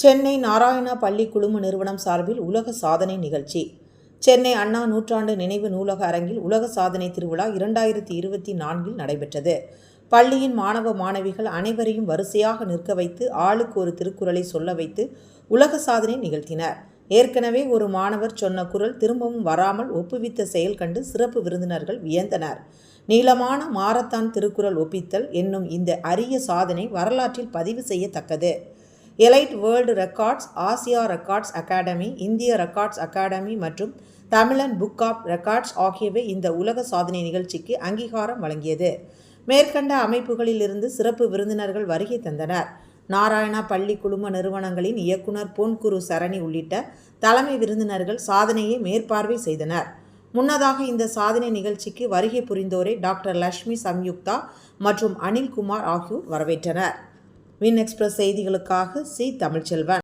சென்னை நாராயணா பள்ளி குழும நிறுவனம் சார்பில் உலக சாதனை நிகழ்ச்சி. சென்னை அண்ணா நூற்றாண்டு நினைவு நூலக அரங்கில் உலக சாதனை திருவிழா இரண்டாயிரத்தி இருபத்தி நான்கில் நடைபெற்றது. பள்ளியின் மாணவ மாணவிகள் அனைவரையும் வரிசையாக நிற்க வைத்து ஆளுக்கு ஒரு திருக்குறளை சொல்ல வைத்து உலக சாதனை நிகழ்த்தினர். ஏற்கனவே ஒரு மாணவர் சொன்ன குரல் திரும்பவும் வராமல் ஒப்புவித்த செயல் கண்டு சிறப்பு விருந்தினர்கள் வியந்தனர். நீளமான மாரத்தான் திருக்குறள் ஒப்பித்தல் என்னும் இந்த அரிய சாதனை வரலாற்றில் பதிவு செய்யத்தக்கது. Elite world records Asia records academy இந்திய ரெக்கார்ட்ஸ் அகாடமி மற்றும் தமிழன் புக் ஆஃப் ரெக்கார்ட்ஸ் ஆகியவை இந்த உலக சாதனை நிகழ்ச்சிக்கு அங்கீகாரம் வழங்கியது. மேற்கண்ட அமைப்புகளிலிருந்து சிறப்பு விருந்தினர்கள் வருகை தந்தனர். நாராயணா பள்ளி குழும நிறுவனங்களின் இயக்குனர் பொன்குரு சரணி உள்ளிட்ட தலைமை விருந்தினர்கள் சாதனையை மேற்பார்வை செய்தனர். முன்னதாக இந்த சாதனை நிகழ்ச்சிக்கு வருகை புரிந்தோரை டாக்டர் லட்சுமி சம்யுக்தா மற்றும் அனில்குமார் ஆகியோர் வரவேற்றனர். வின் எக்ஸ்பிரஸ் செய்திகளுக்காக சி தமிழ்ச்செல்வன்.